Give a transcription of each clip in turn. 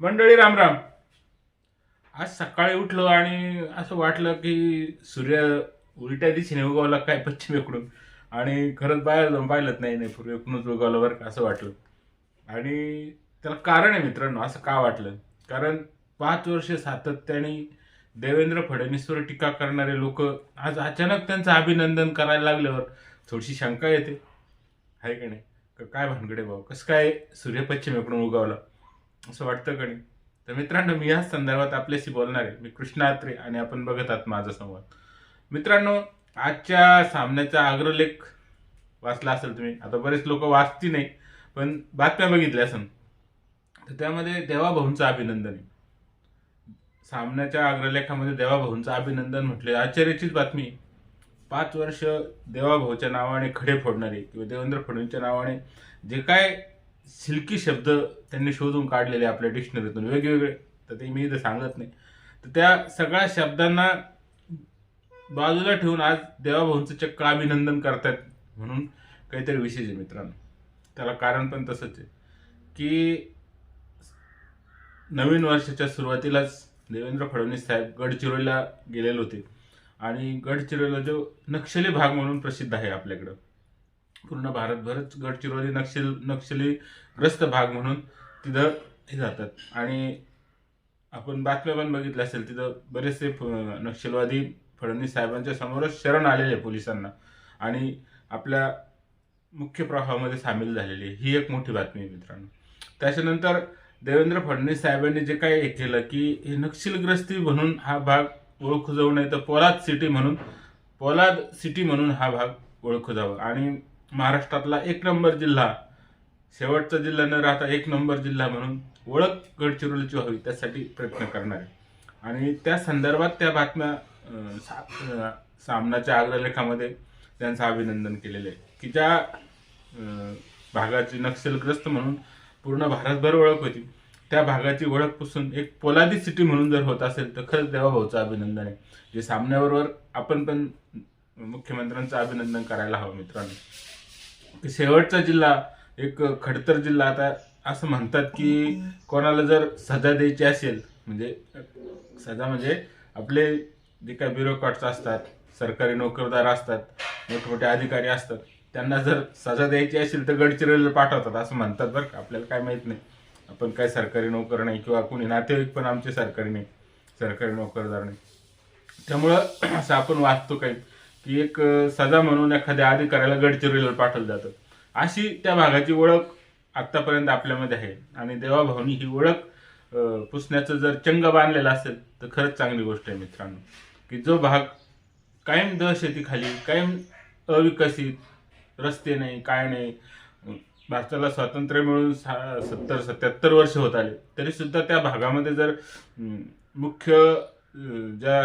मंडळी रामराम आज सकाळी उठलो आणि असं वाटलं की सूर्य उलट्या दिशेने उगवला काय पश्चिमेकडून आणि खरंच बाहेर जाऊन पाहिलंच नाही नाही पूर्वेकडूनच उगवलं बरं का असं वाटलं. आणि त्याला कारण आहे मित्रांनो असं का वाटलं? कारण पाच वर्ष सातत्याने देवेंद्र फडणवीसवर टीका करणारे लोक आज अचानक त्यांचं अभिनंदन करायला लागल्यावर थोडीशी शंका येते. आहे का नाही? का काय भानगडे भाऊ कसं काय सूर्य पश्चिमेकडून उगवला? असं वाटतं का नाही? तर मित्रांनो मी याच संदर्भात आपल्याशी बोलणार आहे. मी कृष्णा आत्रे आणि आपण बघत आहात माझा संवाद. मित्रांनो आजच्या सामन्याचा अग्रलेख वाचला असेल तुम्ही. आता बरेच लोक वाचती नाही पण बातम्या बघितल्या असेल तर त्यामध्ये देवाभाऊंचं अभिनंदन आहे. सामन्याच्या अग्रलेखामध्ये देवाभाऊंचं अभिनंदन म्हटले. आश्चर्याचीच बातमी पाच वर्ष देवाभाऊच्या नावाने खडे फोडणारे किंवा देवेंद्र फडणवीसच्या नावाने जे काय सिल्की शब्द त्यांनी शोधून काढलेले आपल्या डिक्शनरीतून वेगवेगळे. तर ते मी इथं सांगत नाही. तर त्या सगळ्या शब्दांना बाजूला ठेवून आज देवाभाऊंचं चक्क अभिनंदन करतात म्हणून काहीतरी विशेष आहे मित्रांनो. त्याला कारण पण तसंच आहे. की नवीन वर्षाच्या सुरुवातीलाच देवेंद्र फडणवीस साहेब गडचिरोलीला गेलेले होते. आणि गडचिरोलीला जो नक्षली भाग म्हणून प्रसिद्ध आहे आपल्याकडं. पूर्ण भारतभरच गडचिरोली नक्षल नक्षलीग्रस्त भाग म्हणून तिथं हे जातात. आणि आपण बातम्या पण बघितल्या असेल तिथं बरेचसे फ- नक्षलवादी फडणवीस साहेबांच्या समोरच शरण आलेले आहे पोलिसांना. आणि आपल्या मुख्य प्रवाहामध्ये सामील झालेली ही एक मोठी बातमी आहे मित्रांनो. त्याच्यानंतर देवेंद्र फडणवीस साहेबांनी जे काय हे केलं की हे नक्षलग्रस्ती म्हणून हा भाग ओळखू जाऊ नये तर पोलाद सिटी म्हणून पोलाद सिटी म्हणून हा भाग ओळखू जावा. आणि महाराष्ट्रातला एक नंबर जिल्हा शेवटचा जिल्हा न राहता एक नंबर जिल्हा म्हणून ओळख गडचिरोलीची व्हावी त्यासाठी प्रयत्न करणार. आहे आणि त्या संदर्भात त्या बातम्या सा- सामनाच्या अग्रलेखामध्ये त्यांचं अभिनंदन केलेलं आहे. की ज्या भागाची नक्षलग्रस्त म्हणून पूर्ण भारतभर ओळख होती त्या भागाची ओळख पुसून एक पोलादी सिटी म्हणून जर होत असेल तर खरंच देवाभाऊचं अभिनंदन आहे. जे सामन्याबरोबर आपण पण मुख्यमंत्र्यांचं अभिनंदन करायला हवं मित्रांनो. शेवटचा जिल्हा एक खडतर जिल्हा आता असं म्हणतात की कोणाला जर सजा द्यायची असेल म्हणजे सजा म्हणजे आपले जे काही ब्युरोक्रॅट्स असतात सरकारी नोकरदार असतात मोठमोठे अधिकारी असतात त्यांना जर सजा द्यायची असेल तर गडचिरोलीला पाठवतात असं म्हणतात बरं का. आपल्याला काय माहीत नाही. आपण काय सरकारी नोकर नाही किंवा कोणी नातेवाईक पण आमचे सरकारी नाही सरकारी नोकरदार नाही. त्यामुळं असं आपण वाचतो काही. की एक सजा म्हणून एखाद्या अधिकाऱ्याला गडचिरोलीला पाठवलं जातं. अशी त्या भागाची ओळख आत्तापर्यंत आपल्यामध्ये आहे. आणि देवाभावनी ही ओळख पुसण्याचं जर चंग बांधलेला असेल तर खरंच चांगली गोष्ट आहे मित्रांनो. की जो भाग कायम दहशतीखाली कायम अविकसित रस्ते नाही काय नाही भारताला स्वातंत्र्य मिळून सा सत्तर सत्याहत्तर वर्ष होत आले तरीसुद्धा त्या भागामध्ये जर मुख्य ज्या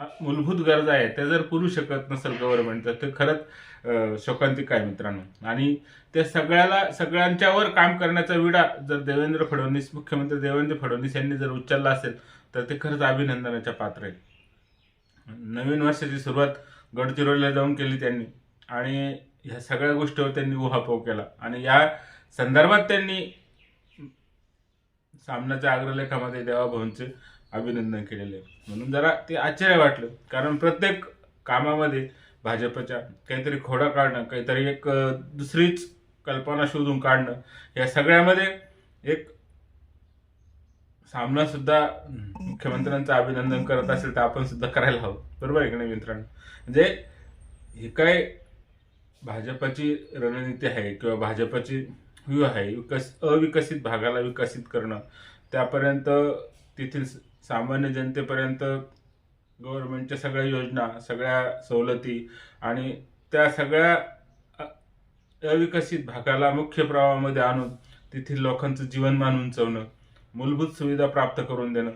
मूलभूत गरजा आहेत त्या जर पुरू शकत नसेल गव्हर्नमेंट तर ते खरंच शोकांतिक आहे मित्रांनो. आणि त्या सगळ्याला सगळ्यांच्यावर काम करण्याचा विडा जर देवेंद्र फडणवीस मुख्यमंत्री देवेंद्र फडणवीस यांनी जर उच्चारला असेल तर ते खरंच अभिनंदनाच्या पात्र आहे नवीन वर्षाची सुरुवात गडचिरोलीला जाऊन केली त्यांनी. आणि ह्या सगळ्या गोष्टीवर त्यांनी उहापोह केला. आणि या संदर्भात त्यांनी सामनाच्या अग्रलेखामध्ये देवाभाऊंचे अभिनंदन केलेलं. आहे म्हणून जरा ते आश्चर्य वाटलं. कारण प्रत्येक कामामध्ये भाजपच्या काहीतरी खोडा काढणं काहीतरी एक दुसरीच कल्पना शोधून काढणं या सगळ्यामध्ये एक सामना सुद्धा मुख्यमंत्र्यांचं अभिनंदन करत असेल तर आपण सुद्धा करायला हवं. बरोबर आहे की नाही मित्रांनो? म्हणजे हे काय भाजपची रणनीती आहे किंवा भाजपची व्यू आहे? विकस अविकसित भागाला विकसित करणं त्यापर्यंत तेथील सामान्य जनतेपर्यंत गव्हर्नमेंटच्या सगळ्या योजना सगळ्या सवलती आणि त्या सगळ्या अविकसित भागाला मुख्य प्रवाहामध्ये आणून तेथील लोकांचं जीवनमान उंचवणं मूलभूत सुविधा प्राप्त करून देणं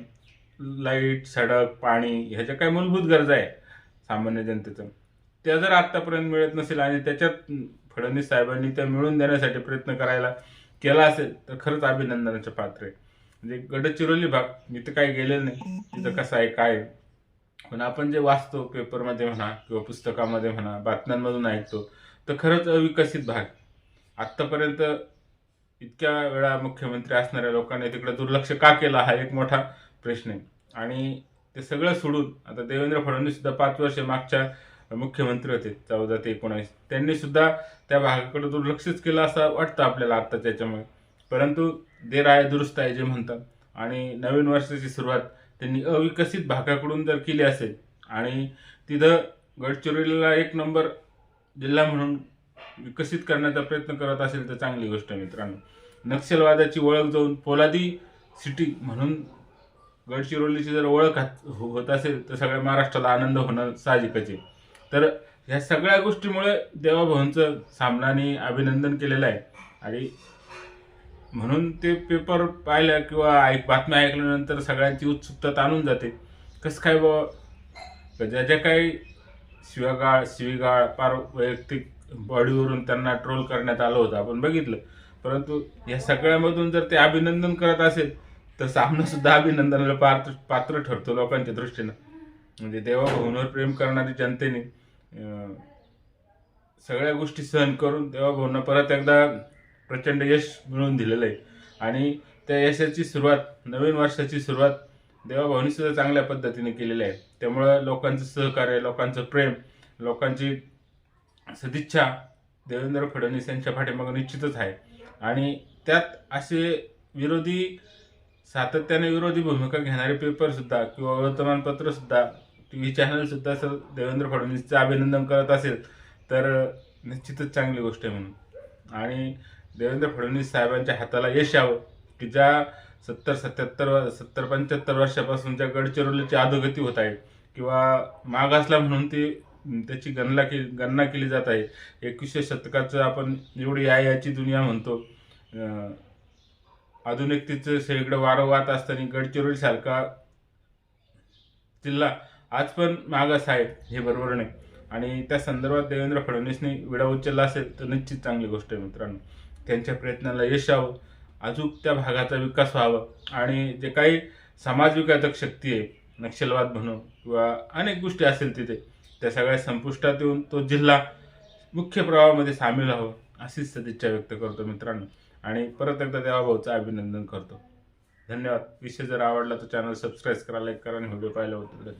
लाइट सडक पाणी ह्याच्या काय मूलभूत गरजा आहे सामान्य जनतेचं. त्या जर आत्तापर्यंत मिळत नसेल आणि त्याच्यात फडणवीस साहेबांनी त्या मिळवून देण्यासाठी प्रयत्न करायला केला असेल तर खरंच अभिनंदनाचे पात्र आहे म्हणजे गडचिरोली भाग मी तर काही गेलेलं नाही. तिथं कसं आहे काय पण आपण जे वाचतो पेपरमध्ये म्हणा किंवा पुस्तकामध्ये म्हणा बातम्यांमधून ऐकतो तर खरंच अविकसित भाग. आत्तापर्यंत इतक्या वेळा मुख्यमंत्री असणाऱ्या लोकांनी तिकडे दुर्लक्ष का केलं हा एक मोठा प्रश्न आहे. आणि ते सगळं सोडून आता देवेंद्र फडणवीस सुद्धा पाच वर्ष मागच्या मुख्यमंत्री होते चौदा ते एकोणावीस. त्यांनी सुद्धा त्या भागाकडे दुर्लक्षच केलं असं वाटतं आपल्याला आत्ताच्या याच्यामुळे. परंतु देर आहे दुरुस्त आहे जे म्हणतात. आणि नवीन वर्षाची सुरुवात त्यांनी अविकसित भागाकडून जर केली असेल आणि तिथं गडचिरोलीला एक नंबर जिल्हा म्हणून विकसित करण्याचा प्रयत्न करत असेल तर चांगली गोष्ट आहे मित्रांनो. नक्षलवादाची ओळख जाऊन पोलादी सिटी म्हणून गडचिरोलीची जर ओळख हात- हो- होत असेल तर सगळ्या महाराष्ट्राला आनंद होणं साहजिकच आहे. तर ह्या सगळ्या गोष्टीमुळे देवाभाऊंचं सामनाने अभिनंदन केलेलं आहे. आणि म्हणून ते पेपर पाहिलं किंवा ऐक बातम्या ऐकल्यानंतर सगळ्यांची उत्सुकता ताणून जाते. कसं काय बाबा ज्या ज्या काही शिवगाळ शिवीगाळ पार वैयक्तिक बॉडीवरून त्यांना ट्रोल करण्यात आलं होतं आपण बघितलं. परंतु या सगळ्यामधून जर ते अभिनंदन करत असेल तर सामनासुद्धा अभिनंदनाला पात्र पात्र ठरतो लोकांच्या दृष्टीनं. म्हणजे देवाभाऊंवर प्रेम करणारी जनतेने सगळ्या गोष्टी सहन करून देवाभाऊंना परत एकदा प्रचंड यश मिळवून दिलेलं आहे. आणि त्या यशाची सुरुवात नवीन वर्षाची सुरुवात देवाभाऊनी सुद्धा चांगल्या पद्धतीने केलेली आहे. त्यामुळं लोकांचं सहकार्य लोकांचं प्रेम लोकांची सदिच्छा देवेंद्र फडणवीस यांच्या पाठीमागे निश्चितच आहे. आणि त्यात असे विरोधी सातत्याने विरोधी भूमिका घेणारे पेपरसुद्धा किंवा वर्तमानपत्रसुद्धा टी व्ही चॅनलसुद्धा असं देवेंद्र फडणवीसचं अभिनंदन करत असेल तर निश्चितच चांगली गोष्ट आहे म्हणून. आणि देवेंद्र फडणवीस साहेबांच्या हाताला यश यावं की ज्या सत्तर सत्याहत्तर सत्तर पंच्याहत्तर वर्षापासून ज्या गडचिरोलीची अधोगती होत आहे किंवा मागासला म्हणून ती त्याची गणना केली गणना केली जात आहे. एकवीसशे शतकाचं आपण एवढी या याची दुनिया म्हणतो. आधुनिकतेचं सगळीकडे वारं वाहत असताना गडचिरोली सारखा जिल्हा आज पण मागास आहे हे बरोबर नाही. आणि त्या संदर्भात देवेंद्र फडणवीसने विडा उचलला असेल तर निश्चित चांगली गोष्ट आहे मित्रांनो. त्यांच्या प्रयत्नाला यश यावं. अजून त्या भागाचा विकास व्हावा. आणि जे काही समाजविघातक शक्ती आहे नक्षलवाद म्हणून किंवा अनेक गोष्टी असेल तिथे त्या सगळ्या संपुष्टात येऊन तो जिल्हा मुख्य प्रवाहामध्ये सामील व्हावं अशीच सदिच्छा व्यक्त करतो मित्रांनो. आणि परत एकदा देवाभाऊचं अभिनंदन करतो. धन्यवाद. विषय जर आवडला तर चॅनल सबस्क्राईब करा लाईक करा आणि व्हिडिओ पाहिला होतो